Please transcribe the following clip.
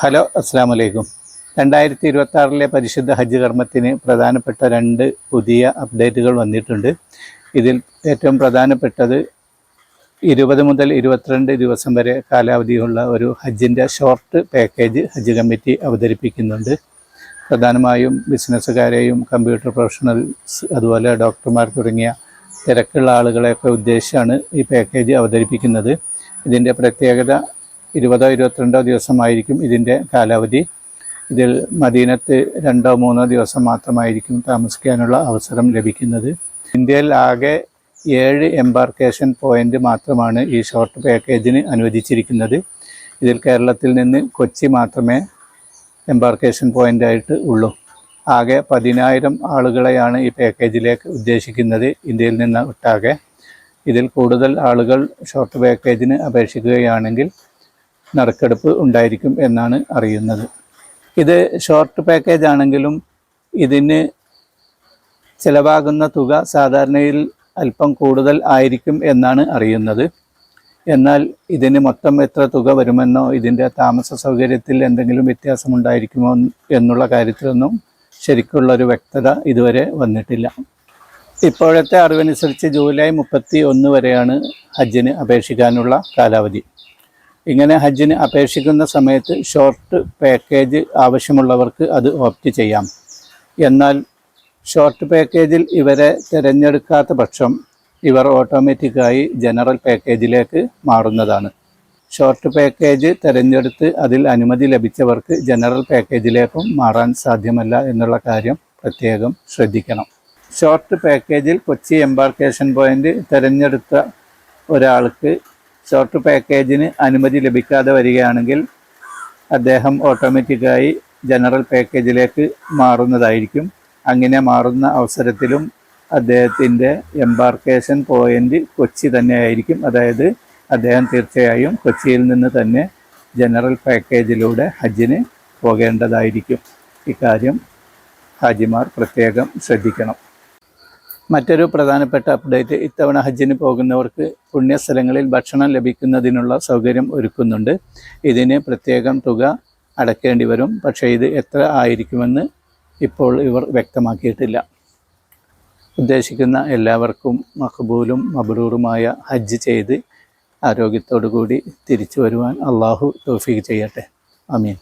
Hello അസ്സാം വലൈക്കും രണ്ടായിരത്തി ഇരുപത്തി ആറിലെ പരിശുദ്ധ ഹജ്ജ് കർമ്മത്തിന് പ്രധാനപ്പെട്ട രണ്ട് പുതിയ അപ്ഡേറ്റുകൾ വന്നിട്ടുണ്ട്. ഇതിൽ ഏറ്റവും പ്രധാനപ്പെട്ടത് ഇരുപത് മുതൽ ഇരുപത്തിരണ്ട് ദിവസം വരെ കാലാവധിയുള്ള ഒരു ഹജ്ജിന്റെ ഷോർട്ട് പാക്കേജ് ഹജ്ജ് കമ്മിറ്റി അവതരിപ്പിക്കുന്നുണ്ട്. പ്രധാനമായും ബിസിനസ്സുകാരെയും കമ്പ്യൂട്ടർ പ്രൊഫഷണൽസ് അതുപോലെ ഡോക്ടർമാർ തുടങ്ങിയ തിരക്കുള്ള ആളുകളെയൊക്കെ ഉദ്ദേശിച്ചാണ് ഈ പാക്കേജ് അവതരിപ്പിക്കുന്നത്. ഇതിന്റെ പ്രത്യേകത ഇരുപതോ ഇരുപത്തിരണ്ടോ ദിവസമായിരിക്കും ഇതിന്റെ കാലാവധി. ഇതിൽ മദീനത്ത് രണ്ടോ മൂന്നോ ദിവസം മാത്രമായിരിക്കും താമസിക്കാനുള്ള അവസരം ലഭിക്കുന്നത്. ഇന്ത്യയിൽ ആകെ ഏഴ് എംബാർക്കേഷൻ പോയിന്റ് മാത്രമാണ് ഈ ഷോർട്ട് പാക്കേജിന് അനുവദിച്ചിരിക്കുന്നത്. ഇതിൽ കേരളത്തിൽ നിന്ന് കൊച്ചി മാത്രമേ എംബാർക്കേഷൻ പോയിന്റായിട്ട് ഉള്ളൂ. ആകെ പതിനായിരം ആളുകളെയാണ് ഈ പാക്കേജിലേക്ക് ഉദ്ദേശിക്കുന്നത് ഇന്ത്യയിൽ നിന്ന് ഒട്ടാകെ. ഇതിൽ കൂടുതൽ ആളുകൾ ഷോർട്ട് പാക്കേജിന് അപേക്ഷിക്കുകയാണെങ്കിൽ നറുക്കെടുപ്പ് ഉണ്ടായിരിക്കും എന്നാണ് അറിയുന്നത്. ഇത് ഷോർട്ട് പാക്കേജ് ആണെങ്കിലും ഇതിന് ചിലവാകുന്ന തുക സാധാരണയിൽ അല്പം കൂടുതൽ ആയിരിക്കും എന്നാണ് അറിയുന്നത്. എന്നാൽ ഇതിന് മൊത്തം എത്ര തുക വരുമെന്നോ ഇതിന്റെ താമസ സൗകര്യത്തിൽ എന്തെങ്കിലും വ്യത്യാസമുണ്ടായിരിക്കുമോ എന്നുള്ള കാര്യത്തിലൊന്നും ശരിക്കുള്ളൊരു വ്യക്തത ഇതുവരെ വന്നിട്ടില്ല. ഇപ്പോഴത്തെ അറിവനുസരിച്ച് ജൂലൈ മുപ്പത്തി ഒന്ന് വരെയാണ് ഹജ്ജിന് അപേക്ഷിക്കാനുള്ള കാലാവധി. ഇങ്ങനെ ഹജ്ജിന് അപേക്ഷിക്കുന്ന സമയത്ത് ഷോർട്ട് പാക്കേജ് ആവശ്യമുള്ളവർക്ക് അത് ഓപ്റ്റ് ചെയ്യാം. എന്നാൽ ഷോർട്ട് പാക്കേജിൽ ഇവരെ തിരഞ്ഞെടുക്കാത്ത പക്ഷം ഇവർ ഓട്ടോമാറ്റിക്കായി ജനറൽ പാക്കേജിലേക്ക് മാറുന്നതാണ്. ഷോർട്ട് പാക്കേജ് തിരഞ്ഞെടുത്ത് അതിൽ അനുമതി ലഭിച്ചവർക്ക് ജനറൽ പാക്കേജിലേക്കും മാറാൻ സാധ്യമല്ല എന്നുള്ള കാര്യം പ്രത്യേകം ശ്രദ്ധിക്കണം. ഷോർട്ട് പാക്കേജിൽ കൊച്ചി എംബാർക്കേഷൻ പോയിന്റ് തിരഞ്ഞെടുത്ത ഒരാൾക്ക് ഷോർട്ട് പാക്കേജിന് അനുമതി ലഭിക്കാതെ വരികയാണെങ്കിൽ അദ്ദേഹം ഓട്ടോമാറ്റിക്കായി ജനറൽ പാക്കേജിലേക്ക് മാറുന്നതായിരിക്കും. അങ്ങനെ മാറുന്ന അവസരത്തിലും അദ്ദേഹത്തിന്റെ എംബാർക്കേഷൻ പോയിന്റ് കൊച്ചി തന്നെയായിരിക്കും. അതായത് അദ്ദേഹം തീർച്ചയായും കൊച്ചിയിൽ നിന്ന് തന്നെ ജനറൽ പാക്കേജിലൂടെ ഹജ്ജിന് പോകേണ്ടതായിരിക്കും. ഇക്കാര്യം ഹാജിമാർ പ്രത്യേകം ശ്രദ്ധിക്കണം. മറ്റൊരു പ്രധാനപ്പെട്ട അപ്ഡേറ്റ് ഇത്തവണ ഹജ്ജിന് പോകുന്നവർക്ക് പുണ്യസ്ഥലങ്ങളിൽ ഭക്ഷണം ലഭിക്കുന്നതിനുള്ള സൗകര്യം ഒരുക്കുന്നുണ്ട്. ഇതിന് പ്രത്യേകം തുക അടയ്ക്കേണ്ടി വരും. പക്ഷേ ഇത് എത്ര ആയിരിക്കുമെന്ന് ഇപ്പോൾ ഇവർ വ്യക്തമാക്കിയിട്ടില്ല. ഉദ്ദേശിക്കുന്ന എല്ലാവർക്കും മഖബൂലും മബ്രൂറുമായ ഹജ്ജ് ചെയ്ത് ആരോഗ്യത്തോടു കൂടി തിരിച്ചു വരുവാൻ അള്ളാഹു തോഫീക്ക് ചെയ്യട്ടെ. അമീൻ